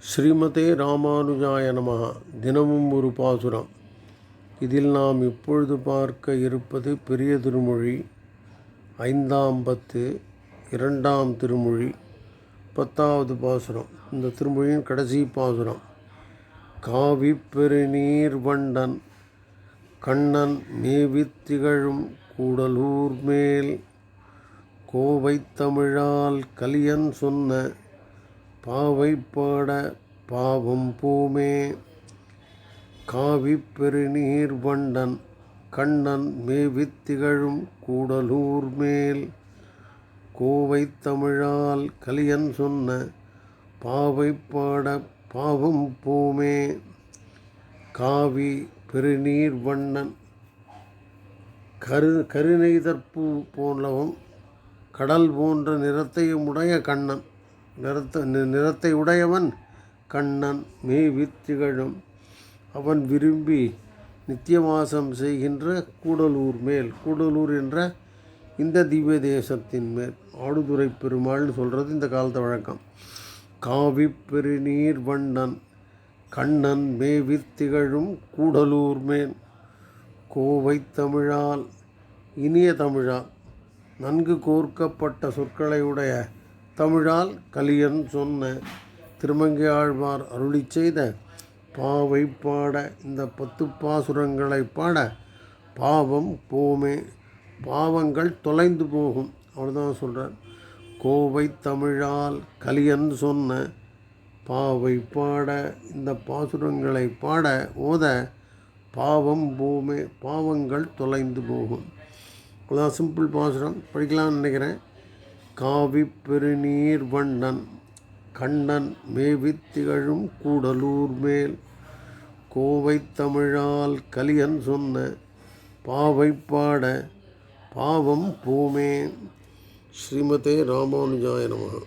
ஸ்ரீமதே ராமானுஜாய நமஹ. தினமும் ஒரு பாசுரம். இதில் நாம் இப்பொழுது பார்க்க இருப்பது பெரிய திருமொழி ஐந்தாம் பத்து இரண்டாம் திருமொழி பத்தாவது பாசுரம். இந்த திருமொழியின் கடைசி பாசுரம். காவி பெருநீர் வண்டன் கண்ணன் மேவித் திகழும் கூடலூர் மேல் கோவை தமிழால் கலியன் சொன்ன பாவை பாட பாவம் பூமே. காவி பெருநீர் வண்டன் கண்ணன் மேவித் திகழும் கூடலூர் மேல். கோவை தமிழால் கலியன் சொன்ன பாவை பாட பாவம் பூமே. காவி பெருநீர் வண்ணன் கரு கருணைதற்பூ போலவும் கடல் போன்ற நிறத்தையும் உடைய கண்ணன். நிறத்த நிறத்தை உடையவன் கண்ணன் மேவித் திகழும். அவன் விரும்பி நித்தியவாசம் செய்கின்ற கூடலூர் மேல் கூடலூர் என்ற இந்த திவ்ய தேசத்தின் மேல். ஆடுதுறை பெருமாள்னு சொல்கிறது இந்த காலத்து வழக்கம். காவி பெருநீர் வண்ணன் கண்ணன் மேவித் திகழும் கூடலூர் மேல். கோவை தமிழால் இனிய தமிழால் நன்கு கோர்க்கப்பட்ட சொற்களை உடைய தமிழால் கலியன் சொன்ன திருமங்கை ஆழ்வார் அருளி செய்த பாவை பாட இந்த பத்து பாசுரங்களை பாட பாவம் போமே பாவங்கள் தொலைந்து போகும். அவ்வளோதான் சொல்கிறார் கோவை தமிழால் கலியன் சொன்ன பாவை பாட இந்த பாசுரங்களை பாட ஓத பாவம் பூமே பாவங்கள் தொலைந்து போகும். அதான் சிம்பிள் பாசுரம். படிக்கலாம்னு நினைக்கிறேன். காவி பெருநீர் வண்ணன் கண்ணன் மேவித் திகழும் கூடலூர் மேல். கோவை தமிழால் கலியன் சொன்ன பாவை பாட பாவம் பூமே. ஸ்ரீமதே ராமானுஜாய நமः